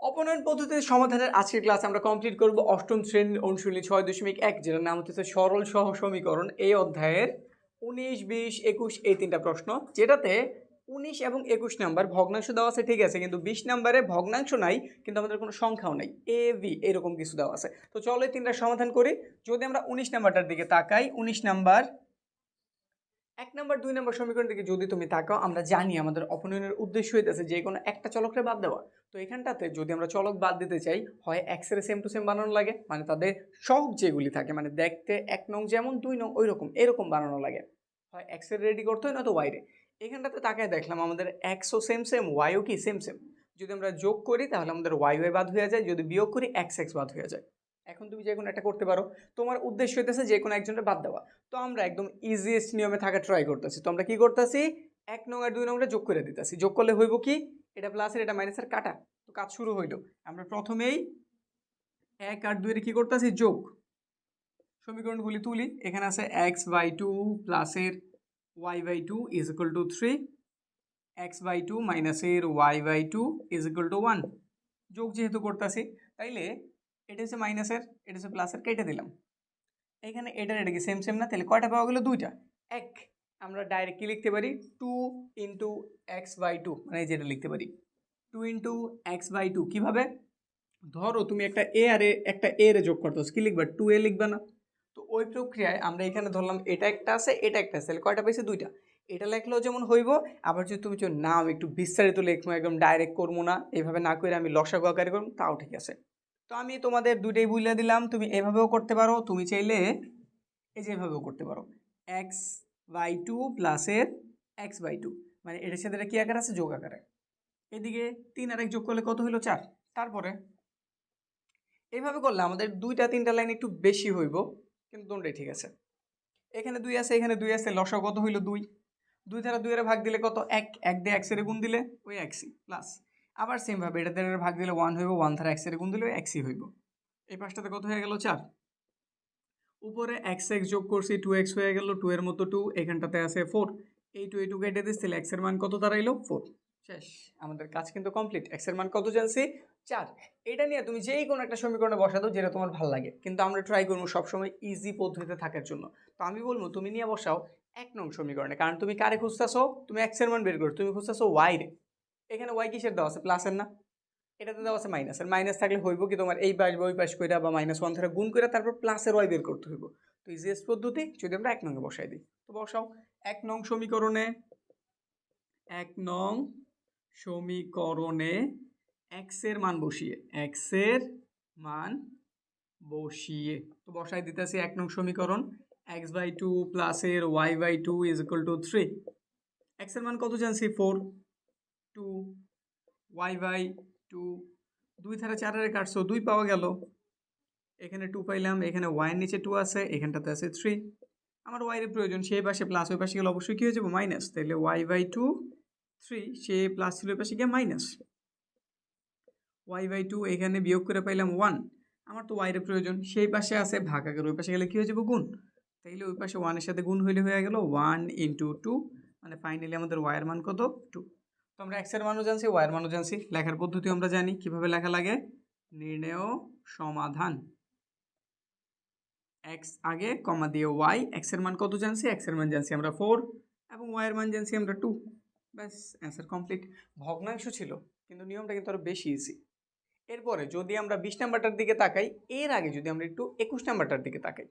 অপনয়ন পদ্ধতির সমাধানের আজকের ক্লাস আমরা কমপ্লিট করব অষ্টম শ্রেণির অনুশীলনী ছয় দশমিক এক, যেটার নাম হচ্ছে সরল সহ সমীকরণ। এই অধ্যায়ের উনিশ, বিশ, একুশ এই তিনটা প্রশ্ন, যেটাতে উনিশ এবং একুশ নাম্বার ভগ্নাংশ দেওয়া আছে, ঠিক আছে, কিন্তু বিশ নাম্বারে ভগ্নাংশ নাই, কিন্তু আমাদের কোনো সংখ্যাও নাই। এ ভি এরকম কিছু দেওয়া আছে। তো চলো এই তিনটা সমাধান করি। যদি আমরা উনিশ নাম্বারটার দিকে তাকাই, উনিশ নাম্বার এক নম্বর, দুই নম্বর সমীকরণ দিকে যদি তুমি তাকাও, আমরা জানি আমাদের অপনয়নের উদ্দেশ্য হইতেছে যে কোনো একটা চলকরে বাদ দেওয়া। তো এখানটাতে যদি আমরা চলক বাদ দিতে চাই, হয় এক্সের সেম টু সেম বানানো লাগে মানে তাদের সহগ যেগুলি থাকে মানে দেখতে এক নং যেমন, দুই নং ওই রকম এরকম বানানো লাগে। হয় এক্সের রেডি করতে হয় না তো ওয়াইরে এখানটাতে তাকায় দেখলাম, আমাদের এক্সও সেম সেম ওয়াইও কি সেম সেম যদি আমরা যোগ করি, তাহলে আমাদের ওয়াই ওয়াই বাদ হয়ে যায়, যদি বিয়োগ করি এক্স এক্স বাদ হয়ে যায়। এখন তুমি যে কোনো একটা করতে পারো। তোমার উদ্দেশ্য হইতেছে যে কোনো একজনের বাদ দেওয়া। তো আমরা একদম ইজিয়েস্ট নিয়মে থাকা ট্রাই করতেছি। তো আমরা কী করতেছি? এক নং আর দুই নংটা যোগ করে দিতেছি। যোগ করলে হইব কি? এটা প্লাসের এটা মাইনাসের কাটা। তো কাজ শুরু হইল। আমরা প্রথমেই এক আর দুইয়ের কী করতেছি? যোগ। সমীকরণগুলি তুলি। এখানে আছে এক্স বাই টু প্লাসের y by two is equal to three x by two মাইনাসের y by two is equal to one যোগ যেহেতু করতেছি, তাইলে এটা হচ্ছে মাইনাসের এটা হচ্ছে প্লাসের কেটে দিলাম। এখানে এটার এটা কি সেম সেম না? তাহলে কয়টা পাওয়া গেলো? দুইটা। এক। আমরা ডাইরেক্ট কি লিখতে পারি two into x by two মানে যেটা লিখতে পারি। Two into x by two কীভাবে? ধরো তুমি একটা এ আর এ একটা এ রে যোগ করতেছো, কি লিখবা? টু এ লিখবে না। তো ওই প্রক্রিয়ায় আমরা এখানে ধরলাম এটা একটা আছে, এটা একটা আছে, তাহলে কয়টা পাইছে? দুইটা। এটা লেখলেও যেমন হইব, আবার যদি তুমি চাও, না, আমি একটু বিস্তারিত লিখব, একদম ডাইরেক্ট করব না এইভাবে না করে আমি লসাগু আকারে করব, তাও ঠিক আছে। তো আমি তোমাদের দুইটাই বুঝলে দিলাম, তুমি এভাবেও করতে পারো, তুমি চাইলে এই যে এভাবেও করতে পারো। এক্স বাই টু প্লাসের এক্স বাই টু মানে এটার সাথে এটা কী আকার আছে? যোগ আকারে। এদিকে তিন আর এক যোগ করলে কত হইল? চার। তারপরে এইভাবে করলে আমাদের দুইটা তিনটা লাইন একটু বেশি হইব, কিন্তু দুটাই ঠিক আছে। এখানে দুই আছে, এখানে দুই আছে লসা কত হইল? দুই। দুই ধারা দুইয়ের ভাগ দিলে কত? এক। এক দিয়ে এক্সের গুণ দিলে ওই এক্সই প্লাস আবার সেমভাবে এটা ধারা ভাগ দিলে ওয়ান হইব ওয়ান ধারা এক্সের গুণ দিলে এক্সই হইব। এই পাশটাতে কত হয়ে গেল? চার। উপরে এক্স এক্স যোগ করছি টু এক্স হয়ে গেল টু এর মতো টু এখানটাতে আছে ফোর এই টু এই টু কেটে দিস, তাহলে এক্সের মান কত দাঁড়াইলো? ফোর শেষ। আমাদের কাজ কিন্তু কমপ্লিট এক্সের মান কত জানছি? চার। এটা নিয়ে তুমি যেই কোনো একটা সমীকরণে বসা দাও, যেটা তোমার ভালো লাগে। কিন্তু আমরা ট্রাই করব সবসময় ইজি পদ্ধতিতে থাকার জন্য। তো আমি বলব, তুমি নিয়ে বসাও এক নং সমীকরণে। কারণ তুমি কারে খুঁজতেছো? তুমি এক্সের মান বের করো। তুমি খুঁজতেছো ওয়াই রে। এখানে ওয়াই কিসের দেওয়া আছে? প্লাসের না? এটাতে দেওয়া আছে মাইনাসের মাইনাস থাকলে হইব কি তোমার এই পাশ বা ওই পাশ কইরা বা মাইনাস ওয়ান থেকে গুণ করে তারপর প্লাসের ওয়াই বের করতে হইব। তো ইজিয়েস্ট পদ্ধতি যদি আমরা এক নঙ্গে বসাই দিই, তো বসাও। এক নং সমীকরণে, এক নং সমীকরণে এক্সের মান বসিয়ে এক্সের মান বসিয়ে, তো বসাই দিতেছি এক নং সমীকরণ এক্স বাই টু প্লাসের y by two is equal to three এক্সের মান কত জানছি? Four two, y by two, দুই ধারা চারের কাটছো দুই পাওয়া গেল। এখানে টু পাইলাম, এখানে ওয়াইয়ের নিচে টু আছে, এখানটাতে আছে থ্রি আমার ওয়াইয়ের প্রয়োজন সেই পাশে প্লাস ওই পাশে গেলে অবশ্যই কী হয়ে যাব? মাইনাস তাহলে ওয়াই বাই টু থ্রি সে প্লাস ছিল ওই পাশে গিয়ে মাইনাস ওয়াই বাই টু এখানে বিয়োগ করে পাইলাম ওয়ান আমার তো ওয়াইয়ের প্রয়োজন, সেই পাশে আছে ভাগাকের ওই পাশে গেলে কী হয়ে যাব? গুণ। তাইলে ওই পাশে ওয়ানের সাথে গুণ হইলে হয়ে গেল ওয়ান ইন্টু টু মানে ফাইনালি আমাদের ওয়াইয়ের মান কত? টু তো আমরা এক্সের মানও জানছি ওয়াইয়ের মানও জানছি। লেখার পদ্ধতি আমরা জানি, কীভাবে লেখা লাগে? নির্ণেয় সমাধান। এক্স আগে, কমা দিয়ে ওয়াই এক্সের মান কত জানছি? এক্সের মান জানছি আমরা ফোর এবং ওয়াইয়ের মান জানছি আমরা টু ব্যাস অ্যান্সার কমপ্লিট ভগ্নাংশ ছিল, কিন্তু নিয়মটা কিন্তু আরও বেশি ইজি এরপরে যদি আমরা বিশ নাম্বারটার দিকে তাকাই, এর আগে যদি আমরা একটু একুশ নাম্বারটার দিকে তাকাই,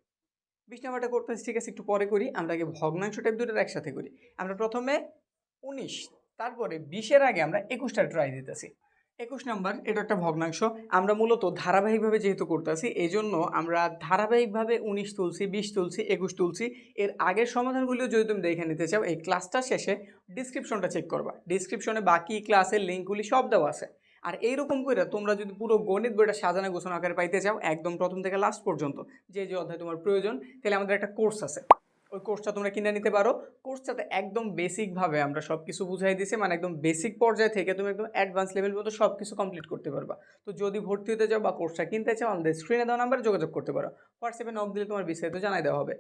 বিশ নাম্বারটা করতে ঠিক আছে, একটু পরে করি, আমরা আগে ভগ্নাংশ টাইপ দুটোর একসাথে করি। আমরা প্রথমে উনিশ তারপরে বিশের আগে আমরা একুশটা ট্রাই দিতেছি। একুশ নাম্বার এটা একটা ভগ্নাংশ। আমরা মূলত ধারাবাহিকভাবে যেহেতু করতেছি এই জন্য আমরা ধারাবাহিকভাবে উনিশ তুলছি, বিশ তুলছি, একুশ তুলছি। এর আগের সমাধানগুলিও যদি তুমি দেখে নিতে চাও, এই ক্লাসটা শেষে ডিসক্রিপশনটা চেক করবা। ডিসক্রিপশনে বাকি ক্লাসের লিঙ্কগুলি সব দেওয়া আছে। আর এইরকম করে তোমরা যদি পুরো গণিত বইটা সাজানো গোছানো আকারে পাইতে চাও, একদম প্রথম থেকে লাস্ট পর্যন্ত, যে যে অধ্যায় তোমার প্রয়োজন, তাহলে আমাদের একটা কোর্স আছে। ওই কোর্সটা তোমরা কিনে নিতে পারো। কোর্সটাতে একদম বেসিকভাবে আমরা সব কিছু বুঝাই দিছি মানে একদম বেসিক পর্যায় থেকে তুমি একদম অ্যাডভান্স লেভেল পর্যন্ত সব কিছু কমপ্লিট করতে পারবা। তো যদি ভর্তি হতে চাও বা কোর্সটা কিনতে চাও, আমাদের স্ক্রিনে দেওয়া নাম্বারে যোগাযোগ করতে পারো। হোয়াটসঅ্যাপে নক দিলে তোমার বিস্তারিত জানাই দেওয়া হবে।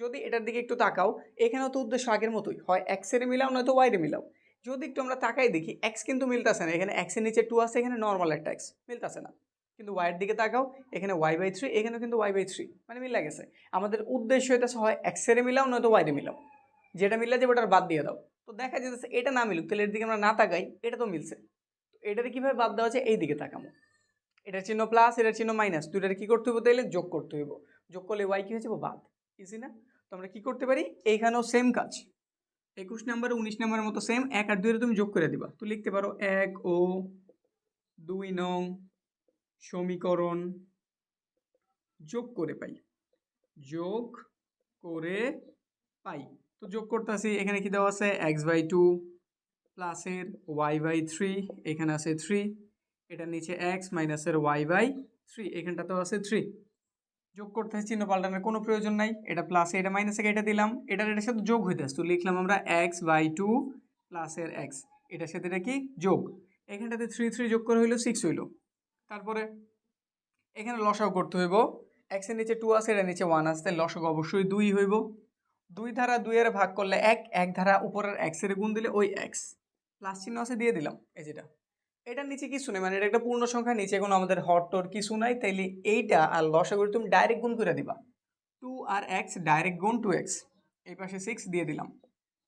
যদি এটার দিকে একটু তাকাও, এখানেও তো উদ্দেশ্য আগের মতোই। হয় এক্সেরে মিলাও, নয়তো ওয়াইরে মিলাও। যদি একটু আমরা তাকাই দেখি এক্স কিন্তু মিলতেছে না। এখানে এক্সের নিচে টু আছে, এখানে নর্মাল একটা এক্স মিলতেছে না। কিন্তু ওয়াইয়ের দিকে তাকাও, এখানে ওয়াই বাই থ্রি এখানেও কিন্তু ওয়াই বাই থ্রি মানে মিলা গেছে। আমাদের উদ্দেশ্য হইতেছে হয় এক্সের মিলাও, নয়তো ওয়াইরে মিলাও। যেটা মিলে যাবে ওটার বাদ দিয়ে দাও। তো দেখা যেতেছে এটা না মিলুক, তাহলে এর দিকে আমরা না তাকাই, এটা তো মিলছে। তো এটাতে কীভাবে বাদ দেওয়া হচ্ছে এই দিকে তাকামো এটার চিহ্ন প্লাস এটার চিহ্ন মাইনাস দুইটার কী করতে হইব তাইলে? যোগ করতে হইব। যোগ করলে ওয়াই কী হয়ে যাব? বাদ। ইজি না? তো আমরা কী করতে পারি? এইখানেও সেম কাজ। একুশ নাম্বার উনিশ নাম্বারের মতো সেম এক আর দুইয়ের তুমি যোগ করে দিবা। তো লিখতে পারো এক ও দুই নং সমীকরণ যোগ করে পাই। যোগ করে পাই। তো যোগ করতেছি, এখানে কি দেওয়া আছে? এক্স বাই টু প্লাসের ওয়াই বাই থ্রি এখানে আছে থ্রি এটার নিচে এক্স মাইনাসের ওয়াই বাই থ্রি এখানটাতেও আছে থ্রি যোগ করতে চিহ্ন পাল্টানোর কোনো প্রয়োজন নাই, এটা প্লাসে এটা মাইনাসে এটা দিলাম, এটার এটার সাথে যোগ হইতে আসতো লিখলাম আমরা এক্স বাই টু প্লাসের এক্স এটার সাথে এটা কি? যোগ। এখানটাতে থ্রি থ্রি যোগ করে হইল সিক্স হইল। তারপরে এখানে লসাও করতে হইব। এক্সের নিচে টু আছে এটার নিচে ওয়ান আসতে লসক অবশ্যই দুই হইব। দুই ধারা দুইয়ের ভাগ করলে এক এক ধারা উপরের এক্সের গুণ দিলে ওই এক্স প্লাস চিহ্ন আছে, দিয়ে দিলাম, এই যেটা। এটার নিচে কিছু নেই মানে এটা একটা পূর্ণ সংখ্যা, নিচে কোনো আমাদের হট টর কিছু নাই, তাইলে এইটা আর লসাগুলো তুমি ডাইরেক্ট গুণ করে দিবা। টু আর এক্স ডাইরেক্ট গুণ টু এক্স এই পাশে সিক্স দিয়ে দিলাম।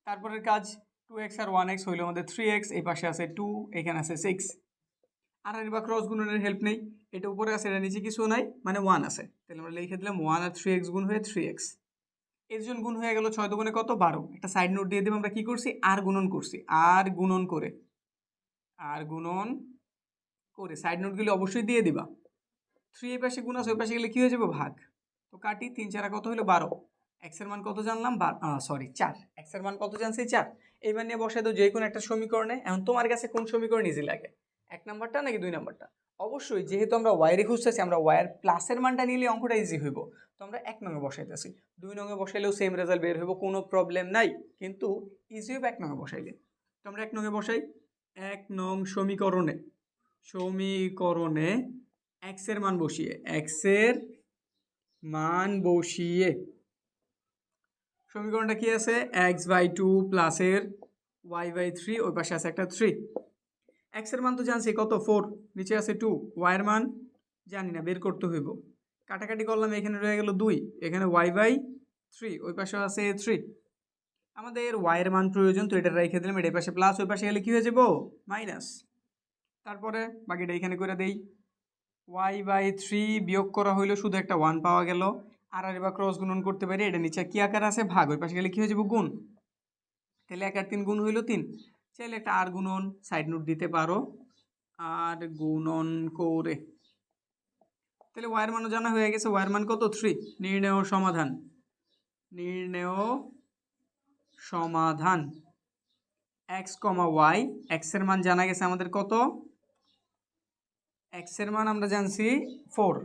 তারপরের কাজ টু এক্স আর ওয়ান এক্স হইল আমাদের থ্রি এক্স এই পাশে আছে টু এখানে আছে সিক্স আর বা ক্রস গুণনের হেল্প নেই। এটা উপরে আছে, এটা নিচে কিছু নাই মানে ওয়ান আছে। তাহলে আমরা লিখে দিলাম ওয়ান আর থ্রি এক্স গুণ হয়ে থ্রি এক্স জন্য গুণ হয়ে গেল ছয় দুগুণে কত? বারো। একটা সাইড নোট দিয়ে দেবো, আমরা কী করছি? আর গুণন করছি। আর গুণন করে। আর গুণন করে। সাইড নোটগুলি অবশ্যই দিয়ে দিবা। থ্রি এই পাশে গুণ আছে, ওই পাশে গেলে কী হয়ে যাবে? ভাগ। তো কাটি, তিন চারা কত হলো? বারো। এক্সের মান কত জানলাম? সরি চার। এক্সের মান কত জানছি? চার। এইবার নিয়ে বসাই দাও যে কোনো একটা সমীকরণে। এখন তোমার কাছে কোন সমীকরণ ইজি লাগে? এক নাম্বারটা নাকি দুই নাম্বারটা? অবশ্যই, যেহেতু আমরা ওয়াইরে খুঁজতেছি, আমরা ওয়ার প্লাসের মানটা নিলে অঙ্কটা ইজি হইব। তো আমরা এক নঙে বসাইতেছি। দুই নঙে বসাইলেও সেম রেজাল্ট বের হইব, কোনো প্রবলেম নাই। কিন্তু ইজি হবে এক নঙে বসাইলে। তো আমরা এক নঙে বসাই। এক নং সমীকরণে সমীকরণে এক্সের মান বসিয়ে এক্সের মান বসিয়ে, সমীকরণটা কি আছে? এক্স বাই টু প্লাসের ওয়াই বাই থ্রি ওই পাশে আছে একটা থ্রি এক্সের মান তো জানছি, কত? ফোর, নিচে আছে টু ওয়াইয়ের মান জানি না, বের করতে হইব। কাটাকাটি করলাম, এখানে রয়ে গেল দুই, এখানে ওয়াই বাই থ্রি ওই পাশে আছে থ্রি আমাদের ওয়াইয়ের মান প্রয়োজন, তো এটা রেখে দিলাম, এটা পাশে প্লাস ওই পাশে গেলে কী হয়ে যাব? মাইনাস তারপরে বাকিটা এখানে করে দেই। ওয়াই বাই থ্রি বিয়োগ করা হইল, শুধু একটা ওয়ান পাওয়া গেল। আর আর এবার ক্রস গুণন করতে পারি, এটা নিচে কী আকার আছে? ভাগ, ওই পাশে গেলে কী হয়ে যাব? গুণ। তাহলে এক আর তিন গুণ হইল তিন। চাইলে একটা আর গুণন সাইড নোট দিতে পারো। আর গুণন করে। তাহলে ওয়ার মানও জানা হয়ে গেছে। ওয়ার মান কত? থ্রি নির্ণয় সমাধান। নির্ণয় সমাধান। এক্স কমা ওয়াই এক্সের মান জানা গেছে আমাদের কত? এক্সের মান আমরা জানছি ফোর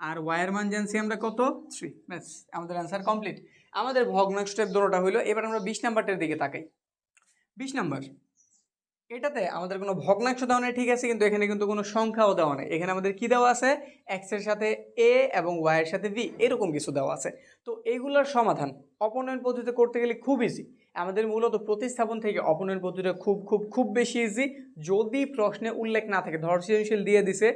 আর ওয়াইয়ের মান জানছি আমরা কত? থ্রি ব্যাস, আমাদের অ্যান্সার কমপ্লিট আমাদের ভগ্নাংশ স্টেপ দুটোটা হইল। এবার আমরা বিশ নাম্বারটার দিকে তাকাই। বিশ নাম্বার। এটাতে আমাদের কোনো ভগ্নাংশ দেওয়া নেই, ঠিক আছে, কিন্তু এখানে কিন্তু কোনো সংখ্যাও দেওয়া নেই। এখানে আমাদের কি দেওয়া আছে? এক্সের সাথে এ এবং ওয়াইয়ের সাথে ভি এরকম কিছু দেওয়া আছে। তো এইগুলোর সমাধান অপনয়ন পদ্ধতিতে করতে গেলে খুব ইজি আমাদের মূলত প্রতিস্থাপন থেকে অপনয়ন পদ্ধতিটা খুব খুব খুব বেশি ইজি যদি প্রশ্নে উল্লেখ না থাকে ধর সৃজনশীল দিয়ে দিছে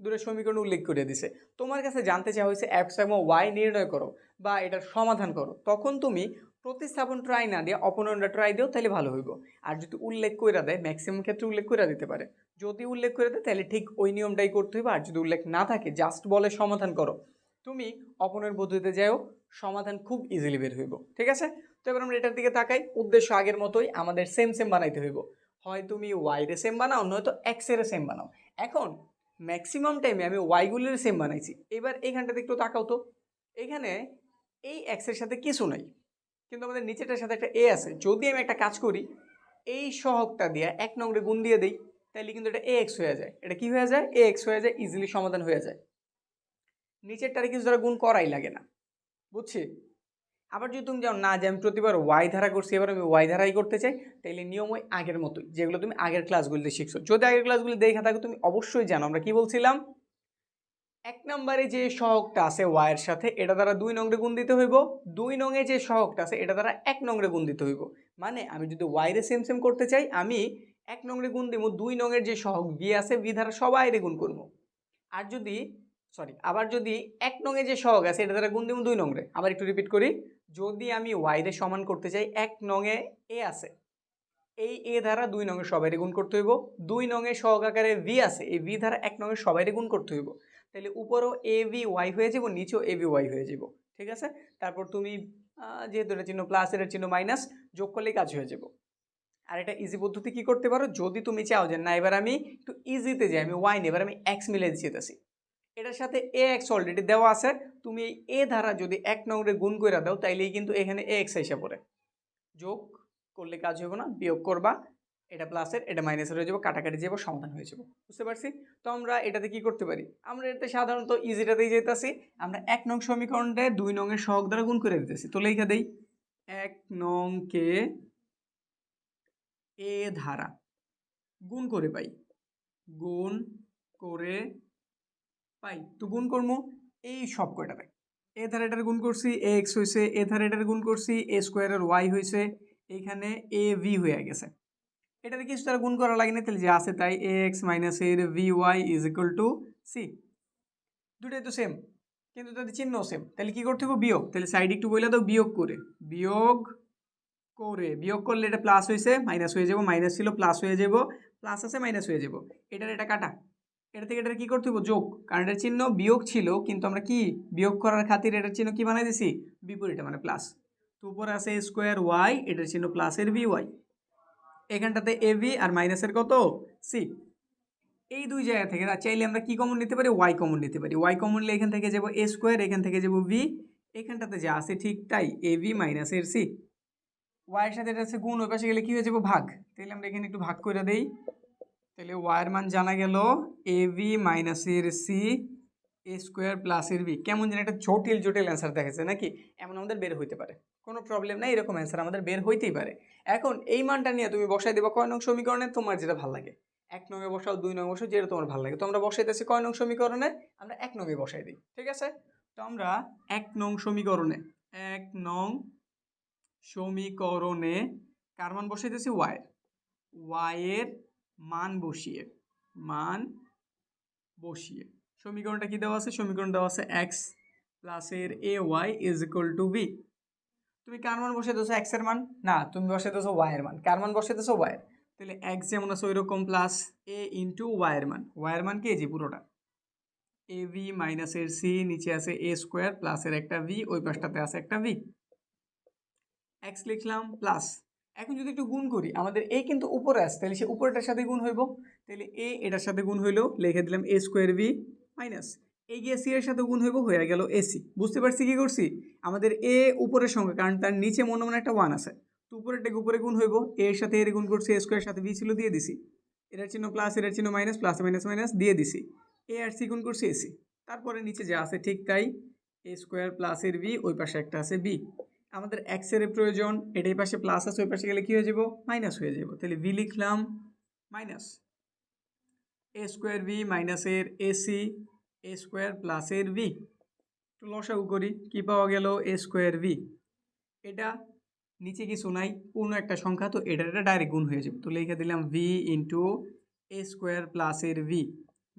দূরের সমীকরণ উল্লেখ করে দিছে। তোমার কাছে জানতে চাওয়া হয়েছে এক্স এবং ওয়াই নির্ণয় করো বা এটার সমাধান করো। তখন তুমি প্রতিস্থাপন ট্রাই না দিয়ে অপনয়নটা ট্রাই দিও তাহলে ভালো হইব। আর যদি উল্লেখ করে দেয় ম্যাক্সিমাম ক্ষেত্রে উল্লেখ করে দিতে পারে। যদি উল্লেখ করে দেয় তাহলে ঠিক ওই নিয়মটাই করতে হইবে। আর যদি উল্লেখ না থাকে জাস্ট বলে সমাধান করো। তুমি অপনয়ন পদ্ধতিতে যাও সমাধান খুব ইজিলি বের হইব। ঠিক আছে? তো এবার আমরা এটার দিকে তাকাই। উদ্দেশ্য আগের মতোই আমাদের সেম সেম বানাইতে হইব। হয় তুমি ওয়াইরে সেম বানাও, নয়তো এক্সের সেম বানাও। এখন ম্যাক্সিমাম টাইমে আমি ওয়াইগুলির সেম বানাইছি। এবার এইখানটাতে একটু তাকাও তো। এখানে এই এক্সের সাথে কিছু নাই। কিন্তু আমাদের নিচেটার সাথে একটা এ আছে। যদি আমি একটা কাজ করি, এই সহগটা দিয়ে এক নম্বরে গুণ দিয়ে দিই তাহলে কিন্তু এটা এ এক্স হয়ে যায়। এটা কি হয়ে যায়? এ এক্স হয়ে যায় ইজিলি সমাধান হয়ে যায়। নিচেরটারে কিছু দ্বারা গুণ করাই লাগে না, বুঝছি? আবার যদি তুমি যাও না যে আমি প্রতিবার ওয়াই ধারা করছি, এবার আমি ওয়াই ধারাই করতে চাই তাহলে নিয়ম ওই আগের মতোই, যেগুলো তুমি আগের ক্লাসগুলিতে শিখছো। যদি আগের ক্লাসগুলি দেখে থাকো, তুমি অবশ্যই জানো। আমরা কি বলছিলাম? এক নম্বরে যে সহগটা আছে ওয়াইয়ের সাথে, এটা দ্বারা দুই নংরে গুণ দিতে হইব। দুই নংয়ে যে সহগটা আছে, এটা দ্বারা এক নংরে গুণ দিতে হইব। মানে আমি যদি ওয়াইরে সেম সেম করতে চাই, আমি এক নংরে গুণ দেবো, দুই নংয়ের যে সহগ ভি আছে ভি দ্বারা সবাইরে গুণ করব। আর যদি সরি আবার যদি এক নঙে যে সহগ আছে, এটা দ্বারা গুণ দেবো দুই নংরে। আবার একটু রিপিট করি। যদি আমি ওয়াইরে সমান করতে চাই, এক নঙে এ আছে, এই এ দ্বারা দুই নঙের সবাইরে গুণ করতে হইব। দুই নঙের সহগ আকারে ভি আছে, এই ভি দ্বারা এক নঙের সবাইরে গুণ করতে হইব। তাহলে উপরও এ ভি ওয়াই হয়ে যাব, নিচেও এ ভি ওয়াই হয়ে যাব, ঠিক আছে? তারপর তুমি যেহেতু এটা চিহ্ন প্লাস এর চিহ্ন মাইনাস যোগ করলে কাজ হয়ে যাব। আর এটা ইজি পদ্ধতি কি করতে পারো? যদি তুমি চাও যে না, এবার আমি একটু ইজিতে যাই, আমি ওয়াই এবার আমি এক্স মিলে যেতেছি। এটার সাথে এ এক্স অলরেডি দেওয়া আছে, তুমি এই এ ধারা যদি এক নংরে গুণ করে দাও, তাইলেই কিন্তু এখানে এ এক্স এসে পড়ে। যোগ করলে কাজ হবে না, বিয়োগ করবা। এটা প্লাসের এটা মাইনাসের হয়ে যাব, কাটাকাটি যাব, সমাধান হয়ে যাব। বুঝতে পারছি? তো আমরা এটাতে কি করতে পারি? আমরা এটাতে সাধারণত ইজিটাতেই যেতেছি আমরা এক নং সমীকরণটা দুই নংয়ের সহগ দ্বারা গুণ করে দিতেছি। তো লেখা দেই, এক নংকে এ ধারা গুণ করে পাই। গুণ করে পাই। তো গুণ করব এই সব কয়টাতে। এ ধারা এটার গুণ করছি এ এক্স হয়েছে এ ধারা এটার গুণ করছি এ স্কোয়ারের ওয়াই হয়েছে এইখানে এ ভি হয়ে গেছে। এটাতে কিছু তারা গুণ করা লাগে না, তাহলে যে আছে তাই এ এক্স মাইনাস এর b y is equal to c দুটাই তো সেম কিন্তু তাদের চিহ্ন সেম তাহলে কি করতে হবে? বিয়োগ। তাহলে সাইড একটু বলে দাও, বিয়োগ করে। বিয়োগ করে। বিয়োগ করলে এটা প্লাস হয়েছে মাইনাস হয়ে যাব মাইনাস ছিল প্লাস হয়ে যাব প্লাস আছে মাইনাস হয়ে যাব। এটার এটা কাটা। এটা থেকে এটা কি করতে হবে? যোগ। কারণ এটার চিহ্ন বিয়োগ ছিল, কিন্তু আমরা কি বিয়োগ করার খাতির এটার চিহ্ন কি বানাই দিছি? বিপরীতে মানে প্লাস তো উপরে আছে স্কোয়ার ওয়াই এটার চিহ্ন প্লাসের বি ওয়াই এখানটাতে এ ভি আর মাইনাসের কত? সি এই দুই জায়গা থেকে চাইলে আমরা কি কমন নিতে পারি? ওয়াই কমন নিতে পারি। ওয়াই কমন নিলে এখান থেকে যাব এ স্কোয়ার এখান থেকে যাব ভি এখানটাতে যা আছে ঠিক তাই। এ ভি মাইনাসের সি ওয়াইয়ের সাথে এটা হচ্ছে গুণ, ওই পাশে গেলে কী হয়ে যাব? ভাগ। তাহলে আমরা এখানে একটু ভাগ করে দেই। তাহলে ওয়াইয়ের মান জানা গেল এ ভি মাইনাসের সি এ স্কোয়ার প্লাসের বি কেমন যেন একটা জটিল জটিল অ্যান্সার দেখাচ্ছে, নাকি? এমন আমাদের বের হইতে পারে। কোনো প্রবলেম নাই, এরকম অ্যান্সার আমাদের বের হইতেই পারে। এখন এই মানটা নিয়ে তুমি বসাই দেবা কয় নং সমীকরণে, তোমার যেটা ভালো লাগে। এক নঙে বসাও, দুই নং বসাও, যেটা তোমার ভালো লাগে। তো আমরা বসাইতেছি কয় নং সমীকরণে? আমরা এক নঙে বসাই দিই, ঠিক আছে? তো আমরা এক নং সমীকরণে, এক নং সমীকরণে কার মান বসাইতেছি? ওয়াই ওয়াইয়ের মান বসিয়ে মান বসিয়ে। সমীকরণটা কি দেওয়া আছে? সমীকরণ দেওয়া আছে এক্স প্লাসের a y is equal to b তুমি কার মান বসে দিয়েছ? এক্সের মান? না, তুমি বসে দিয়েছ ওয়াইয়ের মান। কার মান বসে দিয়েছ? ওয়াইয়ের তাহলে এক্স যেমন আছে ওই রকম প্লাস এ ইন্টু ওয়াইয়ের মান। ওয়াইয়ের মান কি? যে পুরোটা। এ ভি মাইনাসের সি নিচে আছে এ স্কোয়ার প্লাসের একটা ভি ওই পাশটাতে আছে একটা ভি এক্স লিখলাম প্লাস এখন যদি একটু গুণ করি, আমাদের এ কিন্তু উপরে আসে তাহলে সে উপরেটার সাথে গুণ হইব। তাহলে এ এটার সাথে গুণ হইল লিখে দিলাম এ স্কোয়ার ভি মাইনাস এই গিয়ে সি এর সাথে গুণ হইব, হয়ে গেল এসি বুঝতে পারছি কি করছি? আমাদের এ উপরের সঙ্গে কারণ তার নিচে মনে মনে একটা ওয়ান আছে। তো উপরেরটাকে উপরে গুণ হইব? এ এর সাথে এর গুণ করছি এ স্কোয়ারের সাথে বি ছিল, দিয়ে দিছি। এটার চিহ্ন প্লাস এটার চিহ্ন মাইনাস প্লাস মাইনাস মাইনাস দিয়ে দিছি। এ আর সি গুণ করছি এসি তারপরে নিচে যা আছে, ঠিক তাই এ স্কোয়ার প্লাসের বি ওই পাশে একটা আছে বি আমাদের এক্সের প্রয়োজন এটাই পাশে প্লাস আছে, ওই পাশে গেলে কী হয়ে যাব? মাইনাস হয়ে যাব। তাহলে ভি লিখলাম মাইনাস এ স্কোয়ার ভি মাইনাসের এসি এ স্কোয়ার প্লাসের ভি একটু লসাগু করি, কী পাওয়া গেল এ স্কোয়ার ভি এটা নিচে কিছু নাই, পূর্ণ একটা সংখ্যা, তো এটা এটা ডাইরেক্ট গুণ হয়ে যাবে। তো লিখে দিলাম ভি ইন্টু এ স্কোয়ার প্লাসের ভি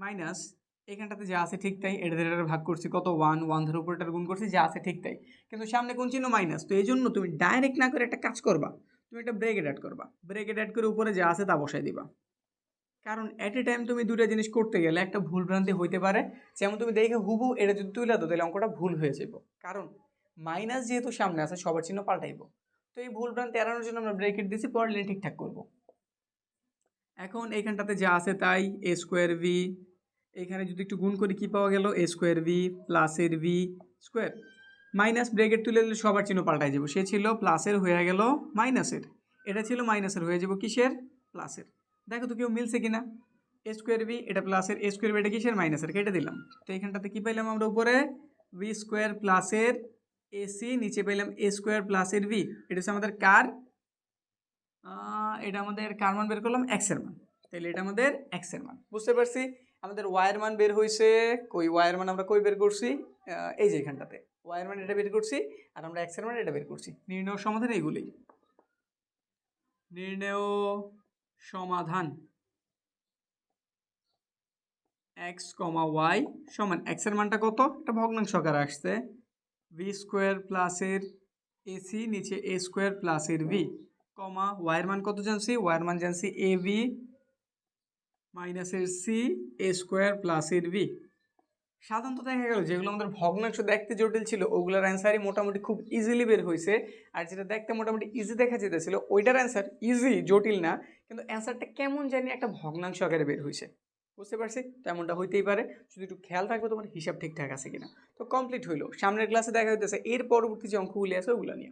মাইনাস এখানটাতে যা আছে ঠিক তাই এটা এটা ভাগ করছি কত? ওয়ান ওয়ান ধরে উপর এটার গুণ করছি, যা আছে ঠিক তাই। কিন্তু সামনে কোন চিহ্ন মাইনাস তো এই জন্য তুমি ডাইরেক্ট না করে একটা কাজ করবা, তুমি একটা ব্রেকেট অ্যাড করবা। ব্রেকেট অ্যাড করে উপরে যা আছে তা বসাই দিবা। কারণ অ্যাট এ টাইম তুমি দুটা জিনিস করতে গেলে একটা ভুল ভ্রান্তি হইতে পারে। যেমন তুমি দেখে হুবু এটা যদি তুলে দাও, তাহলে অঙ্কটা ভুল হয়ে যাব কারণ মাইনাস যেহেতু সামনে আছে, সবার চিহ্ন পাল্টাইব। তো এই ভুল ভ্রান্তি এড়ানোর জন্য আমরা ব্রেকেট দিছি পরের লাইন ঠিকঠাক করব। এখন এইখানটাতে যা আছে তাই এ স্কোয়ার ভি এখানে যদি একটু গুণ করি কি পাওয়া গেল? এ স্কোয়ার ভি প্লাসের ভি স্কোয়ার মাইনাস ব্রেকেট তুলে দিলে সবার চিহ্ন পাল্টাই যাব সে ছিল প্লাসের হয়ে গেল মাইনাসের এটা ছিল মাইনাসের হয়ে যাব কিসের? প্লাসের দেখো তো কেউ মিলছে কিনা। এ স্কোয়ার বি এটা প্লাসের এ স্কোয়ার বি এটা কিসের মাইনাসের কেটে দিলাম। তো এখানটাতে কী পাইলাম আমরা উপরে? ভি স্কোয়ার প্লাসের এসি নিচে পেলাম এ স্কোয়ার প্লাসের ভি এটা হচ্ছে আমাদের কার? এটা আমাদের কার মান বের করলাম? এক্সের মান। তাহলে এটা আমাদের এক্সের মান। বুঝতে পারছি? আমাদের ওয়াইয়ের মান বের হয়েছে কই? ওয়াইয়ের মান আমরা কই বের করছি? এই যে এখানটাতে। ওয়াইয়ের মান এটা বের করছি আর আমরা এক্সের মান এটা বের করছি। নির্ণয় সমাধান এইগুলোই। নির্ণেয় সমাধান। এক্স কমা ওয়াই সমান এক্সের মানটা কত? এটা ভগ্নাংশ আকারে আসছে। ভি স্কোয়ার প্লাসের এসি নিচে এ স্কোয়ার প্লাসের ভি কমা ওয়াইয়ের মান কত জানছি? ওয়াইয়ের মান জানছি এ ভি মাইনাসের সি এ স্কোয়ার প্লাসের ভি সাধারণত দেখা গেল যেগুলো আমাদের ভগ্নাংশ দেখতে জটিল ছিল, ওগুলোর অ্যান্সারই মোটামুটি খুব ইজিলি বের হয়েছে আর যেটা দেখতে মোটামুটি ইজি দেখা যেতেছিল, ওইটার অ্যান্সার ইজি জটিল না। কিন্তু অ্যান্সারটা কেমন জানি একটা ভগ্নাংশ আকারে বের হয়েছে বুঝতে পারছি? তেমনটা হইতেই পারে। শুধু একটু খেয়াল থাকবে তোমার হিসাব ঠিকঠাক আছে কিনা। তো কমপ্লিট হইল। সামনের ক্লাসে দেখা হইতেছে, এর পরবর্তী যে অঙ্কগুলি আছে, ওগুলো নিয়ে।